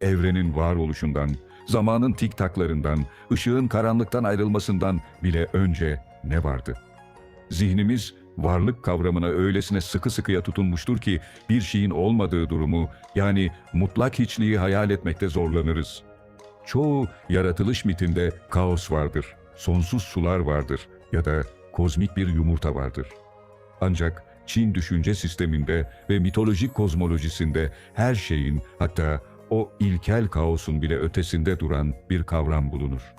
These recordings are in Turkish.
evrenin varoluşundan, zamanın tik taklarından, ışığın karanlıktan ayrılmasından bile önce ne vardı? Zihnimiz varlık kavramına öylesine sıkı sıkıya tutunmuştur ki bir şeyin olmadığı durumu yani mutlak hiçliği hayal etmekte zorlanırız. Çoğu yaratılış mitinde kaos vardır, sonsuz sular vardır ya da kozmik bir yumurta vardır. Ancak Çin düşünce sisteminde ve mitolojik kozmolojisinde her şeyin hatta o ilkel kaosun bile ötesinde duran bir kavram bulunur.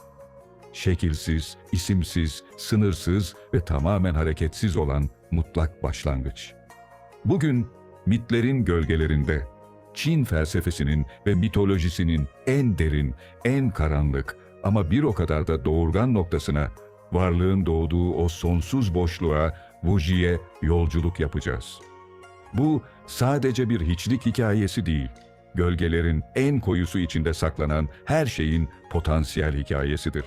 Şekilsiz, isimsiz, sınırsız ve tamamen hareketsiz olan mutlak başlangıç. Bugün mitlerin gölgelerinde Çin felsefesinin ve mitolojisinin en derin, en karanlık ama bir o kadar da doğurgan noktasına, varlığın doğduğu o sonsuz boşluğa, Wuji'ye yolculuk yapacağız. Bu sadece bir hiçlik hikayesi değil, gölgelerin en koyusu içinde saklanan her şeyin potansiyel hikayesidir.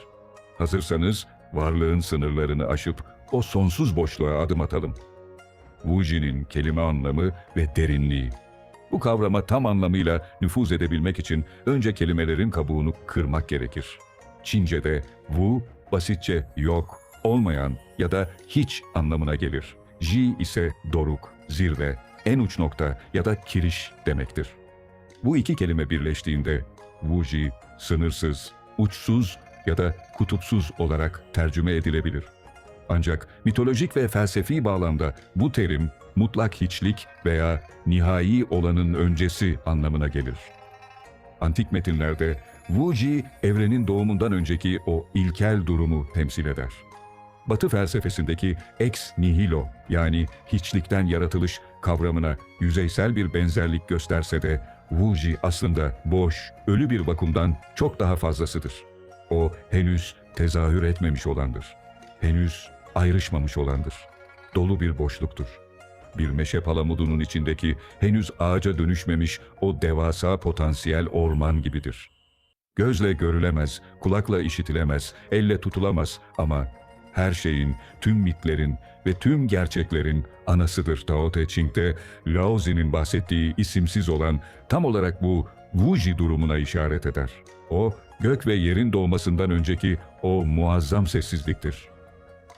Hazırsanız varlığın sınırlarını aşıp o sonsuz boşluğa adım atalım. Wuji'nin kelime anlamı ve derinliği. Bu kavrama tam anlamıyla nüfuz edebilmek için önce kelimelerin kabuğunu kırmak gerekir. Çince'de Wu basitçe yok, olmayan ya da hiç anlamına gelir. Ji ise doruk, zirve, en uç nokta ya da kiriş demektir. Bu iki kelime birleştiğinde Wuji sınırsız, uçsuz ya da kutupsuz olarak tercüme edilebilir. Ancak mitolojik ve felsefi bağlamda bu terim mutlak hiçlik veya nihai olanın öncesi anlamına gelir. Antik metinlerde Wuji evrenin doğumundan önceki o ilkel durumu temsil eder. Batı felsefesindeki ex nihilo yani hiçlikten yaratılış kavramına yüzeysel bir benzerlik gösterse de Wuji aslında boş, ölü bir vakumdan çok daha fazlasıdır. O henüz tezahür etmemiş olandır. Henüz ayrışmamış olandır. Dolu bir boşluktur. Bir meşe palamudunun içindeki henüz ağaca dönüşmemiş o devasa potansiyel orman gibidir. Gözle görülemez, kulakla işitilemez, elle tutulamaz ama her şeyin, tüm mitlerin ve tüm gerçeklerin anasıdır Tao Te Ching'de Laozi'nin bahsettiği isimsiz olan tam olarak bu Wuji durumuna işaret eder. O, gök ve yerin doğmasından önceki o muazzam sessizliktir.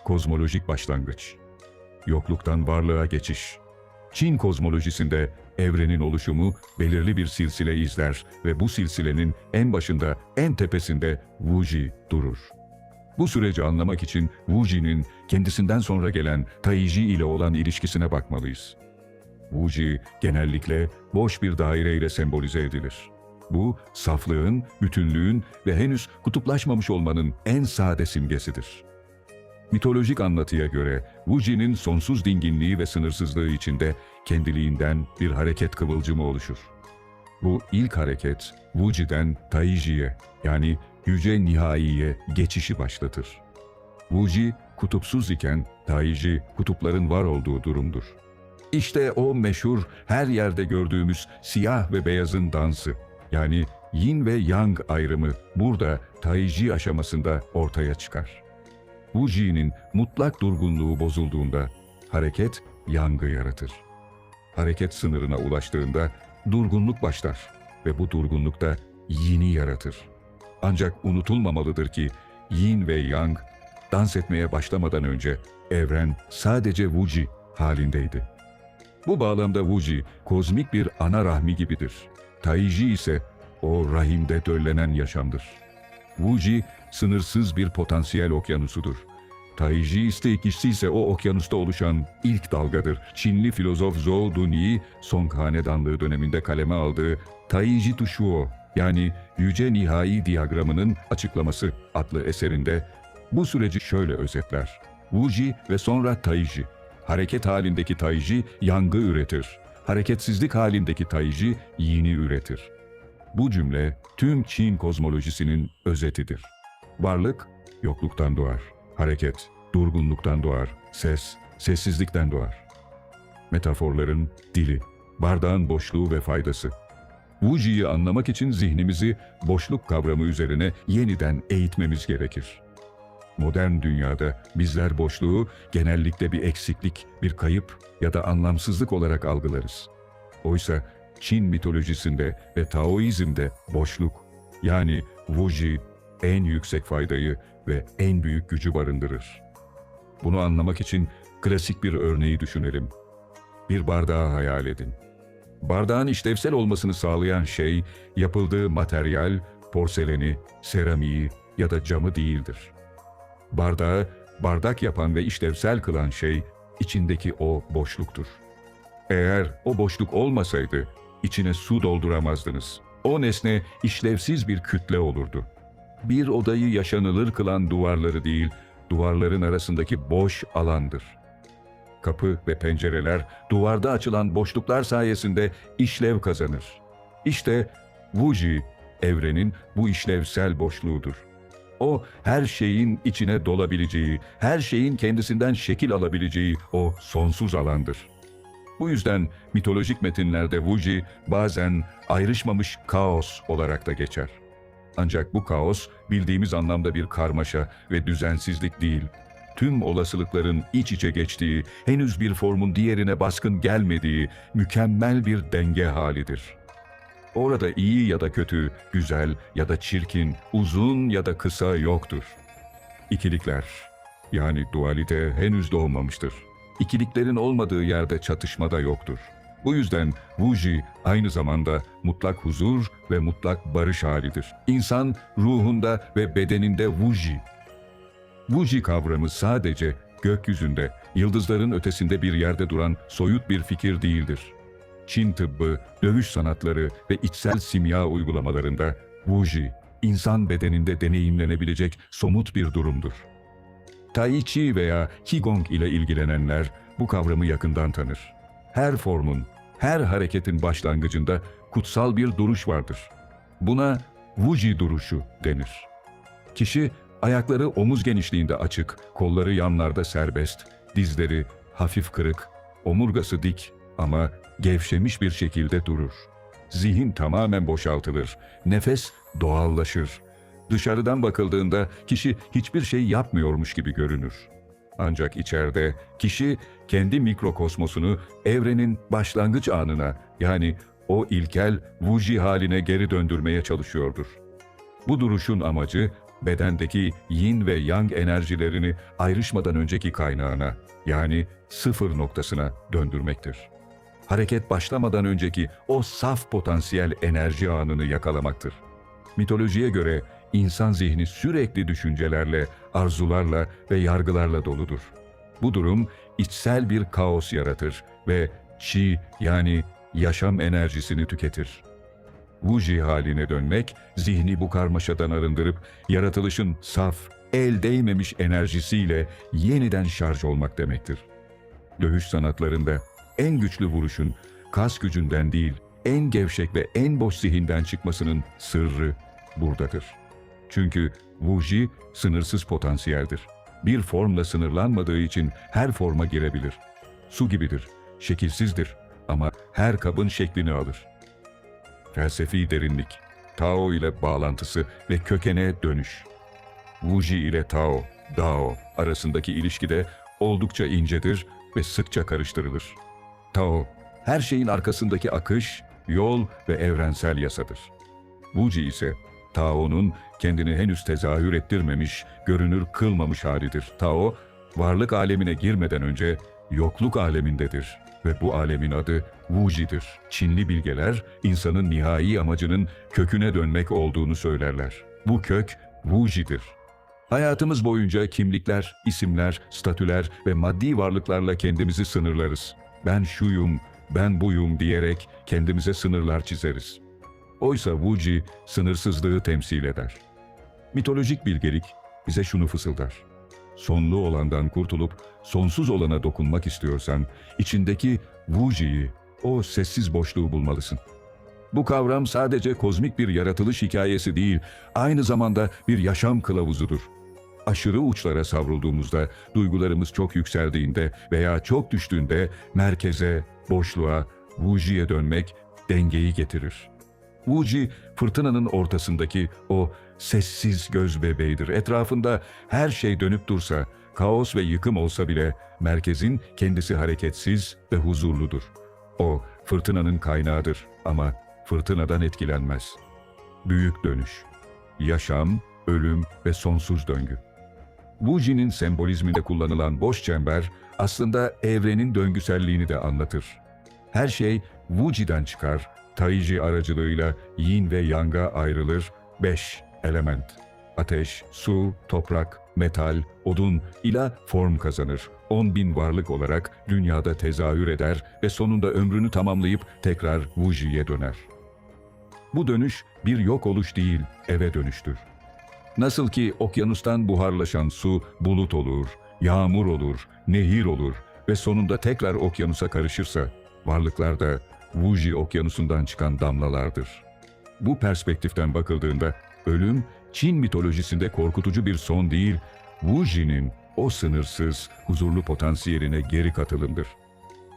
Kozmolojik başlangıç. Yokluktan varlığa geçiş. Çin kozmolojisinde evrenin oluşumu belirli bir silsile izler ve bu silsilenin en başında, en tepesinde Wuji durur. Bu süreci anlamak için Wuji'nin kendisinden sonra gelen Taiji ile olan ilişkisine bakmalıyız. Wuji genellikle boş bir daire ile sembolize edilir. Bu saflığın, bütünlüğün ve henüz kutuplaşmamış olmanın en sade simgesidir. Mitolojik anlatıya göre Wuji'nin sonsuz dinginliği ve sınırsızlığı içinde kendiliğinden bir hareket kıvılcımı oluşur. Bu ilk hareket Wuji'den Taiji'ye yani yüce nihaiye geçişi başlatır. Wuji kutupsuz iken Taiji kutupların var olduğu durumdur. İşte o meşhur her yerde gördüğümüz siyah ve beyazın dansı yani yin ve yang ayrımı burada Taiji aşamasında ortaya çıkar. Wuji'nin mutlak durgunluğu bozulduğunda hareket yangı yaratır. Hareket sınırına ulaştığında durgunluk başlar ve bu durgunlukta yini yaratır. Ancak unutulmamalıdır ki yin ve yang dans etmeye başlamadan önce evren sadece Wuji halindeydi. Bu bağlamda Wuji kozmik bir ana rahmi gibidir. Taiji ise o rahimde döllenen yaşamdır. Wuji sınırsız bir potansiyel okyanusudur. Taiji istekişsi ise o okyanusta oluşan ilk dalgadır. Çinli filozof Zhou Dunyi, Song Hanedanlığı döneminde kaleme aldığı Taiji Tushuo yani Yüce Nihai Diyagramının Açıklaması adlı eserinde bu süreci şöyle özetler. Wuji ve sonra Taiji. Hareket halindeki Taiji yangı üretir. Hareketsizlik halindeki Taiji yini üretir. Bu cümle tüm Çin kozmolojisinin özetidir. Varlık yokluktan doğar. Hareket durgunluktan doğar. Ses sessizlikten doğar. Metaforların dili, bardağın boşluğu ve faydası. Wuji'yi anlamak için zihnimizi boşluk kavramı üzerine yeniden eğitmemiz gerekir. Modern dünyada bizler boşluğu genellikle bir eksiklik, bir kayıp ya da anlamsızlık olarak algılarız. Oysa Çin mitolojisinde ve Taoizmde boşluk yani Wuji en yüksek faydayı ve en büyük gücü barındırır. Bunu anlamak için klasik bir örneği düşünelim. Bir bardağı hayal edin. Bardağın işlevsel olmasını sağlayan şey yapıldığı materyal, porseleni, seramiği ya da camı değildir. Bardağı bardak yapan ve işlevsel kılan şey içindeki o boşluktur. Eğer o boşluk olmasaydı içine su dolduramazdınız. O nesne işlevsiz bir kütle olurdu. Bir odayı yaşanılır kılan duvarları değil, duvarların arasındaki boş alandır. Kapı ve pencereler duvarda açılan boşluklar sayesinde işlev kazanır. İşte Wuji, evrenin bu işlevsel boşluğudur. O her şeyin içine dolabileceği, her şeyin kendisinden şekil alabileceği o sonsuz alandır. Bu yüzden mitolojik metinlerde Wuji bazen ayrışmamış kaos olarak da geçer. Ancak bu kaos bildiğimiz anlamda bir karmaşa ve düzensizlik değil. Tüm olasılıkların iç içe geçtiği, henüz bir formun diğerine baskın gelmediği mükemmel bir denge halidir. Orada iyi ya da kötü, güzel ya da çirkin, uzun ya da kısa yoktur. İkilikler, yani dualite henüz doğmamıştır. İkiliklerin olmadığı yerde çatışma da yoktur. Bu yüzden Wuji aynı zamanda mutlak huzur ve mutlak barış halidir. İnsan ruhunda ve bedeninde Wuji. Wuji kavramı sadece gökyüzünde, yıldızların ötesinde bir yerde duran soyut bir fikir değildir. Çin tıbbı, dövüş sanatları ve içsel simya uygulamalarında Wuji, insan bedeninde deneyimlenebilecek somut bir durumdur. Tai Chi veya Qigong ile ilgilenenler bu kavramı yakından tanır. Her formun, her hareketin başlangıcında kutsal bir duruş vardır. Buna Wuji duruşu denir. Kişi ayakları omuz genişliğinde açık, kolları yanlarda serbest, dizleri hafif kırık, omurgası dik ama gevşemiş bir şekilde durur. Zihin tamamen boşaltılır, nefes doğallaşır. Dışarıdan bakıldığında kişi hiçbir şey yapmıyormuş gibi görünür. Ancak içeride kişi kendi mikrokosmosunu evrenin başlangıç anına yani o ilkel Wuji haline geri döndürmeye çalışıyordur. Bu duruşun amacı bedendeki yin ve yang enerjilerini ayrışmadan önceki kaynağına yani sıfır noktasına döndürmektir. Hareket başlamadan önceki o saf potansiyel enerji anını yakalamaktır. Mitolojiye göre insan zihni sürekli düşüncelerle, arzularla ve yargılarla doludur. Bu durum içsel bir kaos yaratır ve chi yani yaşam enerjisini tüketir. Wuji haline dönmek, zihni bu karmaşadan arındırıp yaratılışın saf, el değmemiş enerjisiyle yeniden şarj olmak demektir. Dövüş sanatlarında en güçlü vuruşun kas gücünden değil, en gevşek ve en boş zihinden çıkmasının sırrı buradadır. Çünkü Wuji sınırsız potansiyeldir. Bir formla sınırlanmadığı için her forma girebilir. Su gibidir, şekilsizdir ama her kabın şeklini alır. Felsefi derinlik, Tao ile bağlantısı ve kökene dönüş. Wuji ile Tao, Dao arasındaki ilişki de oldukça incedir ve sıkça karıştırılır. Tao, her şeyin arkasındaki akış, yol ve evrensel yasadır. Wuji ise Tao'nun kendini henüz tezahür ettirmemiş, görünür kılmamış halidir. Tao, varlık alemine girmeden önce yokluk alemindedir ve bu alemin adı Wuji'dir. Çinli bilgeler insanın nihai amacının köküne dönmek olduğunu söylerler. Bu kök Wuji'dir. Hayatımız boyunca kimlikler, isimler, statüler ve maddi varlıklarla kendimizi sınırlarız. Ben şuyum, ben buyum diyerek kendimize sınırlar çizeriz. Oysa Wuji sınırsızlığı temsil eder. Mitolojik bilgelik bize şunu fısıldar. Sonlu olandan kurtulup sonsuz olana dokunmak istiyorsan içindeki Wuji'yi, o sessiz boşluğu bulmalısın. Bu kavram sadece kozmik bir yaratılış hikayesi değil, aynı zamanda bir yaşam kılavuzudur. Aşırı uçlara savrulduğumuzda, duygularımız çok yükseldiğinde veya çok düştüğünde merkeze, boşluğa, Wuji'ye dönmek dengeyi getirir. Wuji, fırtınanın ortasındaki o sessiz göz bebeğidir. Etrafında her şey dönüp dursa, kaos ve yıkım olsa bile merkezin kendisi hareketsiz ve huzurludur. O fırtınanın kaynağıdır ama fırtınadan etkilenmez. Büyük dönüş. Yaşam, ölüm ve sonsuz döngü. Wuji'nin sembolizminde kullanılan boş çember aslında evrenin döngüselliğini de anlatır. Her şey Wuji'den çıkar, Taiji aracılığıyla yin ve yang'a ayrılır, beş element. Ateş, su, toprak, metal, odun ila form kazanır. 10 bin varlık olarak dünyada tezahür eder ve sonunda ömrünü tamamlayıp tekrar Wuji'ye döner. Bu dönüş bir yok oluş değil, eve dönüştür. Nasıl ki okyanustan buharlaşan su bulut olur, yağmur olur, nehir olur ve sonunda tekrar okyanusa karışırsa, varlıklar da Wuji okyanusundan çıkan damlalardır. Bu perspektiften bakıldığında ölüm Çin mitolojisinde korkutucu bir son değil, Wuji'nin o sınırsız, huzurlu potansiyeline geri katılımdır.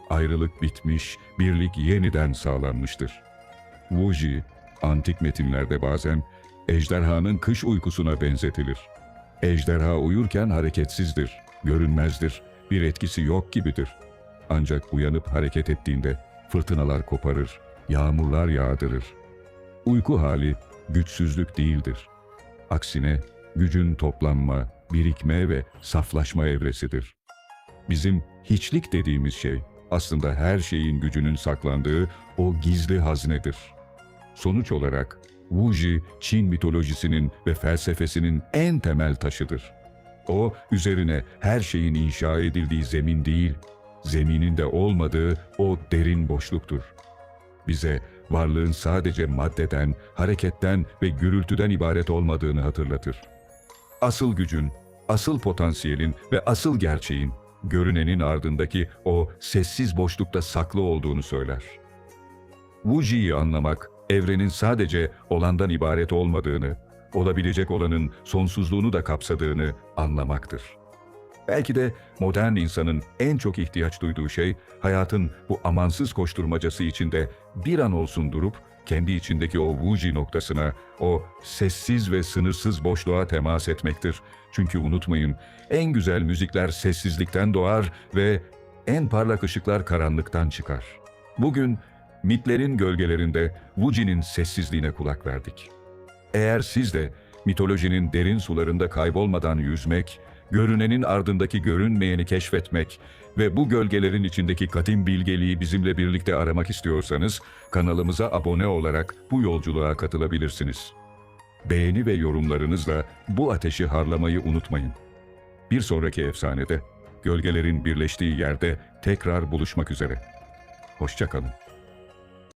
Ayrılık bitmiş, birlik yeniden sağlanmıştır. Wuji, antik metinlerde bazen ejderhanın kış uykusuna benzetilir. Ejderha uyurken hareketsizdir, görünmezdir, bir etkisi yok gibidir. Ancak uyanıp hareket ettiğinde fırtınalar koparır, yağmurlar yağdırır. Uyku hali güçsüzlük değildir. Aksine gücün toplanma, birikme ve saflaşma evresidir. Bizim hiçlik dediğimiz şey aslında her şeyin gücünün saklandığı o gizli haznedir. Sonuç olarak Wuji, Çin mitolojisinin ve felsefesinin en temel taşıdır. O, üzerine her şeyin inşa edildiği zemin değil, zeminin de olmadığı o derin boşluktur. Bize varlığın sadece maddeden, hareketten ve gürültüden ibaret olmadığını hatırlatır. Asıl gücün, asıl potansiyelin ve asıl gerçeğin, görünenin ardındaki o sessiz boşlukta saklı olduğunu söyler. Wuji'yi anlamak, evrenin sadece olandan ibaret olmadığını, olabilecek olanın sonsuzluğunu da kapsadığını anlamaktır. Belki de modern insanın en çok ihtiyaç duyduğu şey, hayatın bu amansız koşturmacası içinde bir an olsun durup, kendi içindeki o Wuji noktasına, o sessiz ve sınırsız boşluğa temas etmektir. Çünkü unutmayın, en güzel müzikler sessizlikten doğar ve en parlak ışıklar karanlıktan çıkar. Bugün mitlerin gölgelerinde Wuji'nin sessizliğine kulak verdik. Eğer siz de mitolojinin derin sularında kaybolmadan yüzmek, görünenin ardındaki görünmeyeni keşfetmek ve bu gölgelerin içindeki kadim bilgeliği bizimle birlikte aramak istiyorsanız kanalımıza abone olarak bu yolculuğa katılabilirsiniz. Beğeni ve yorumlarınızla bu ateşi harlamayı unutmayın. Bir sonraki efsanede gölgelerin birleştiği yerde tekrar buluşmak üzere. Hoşçakalın.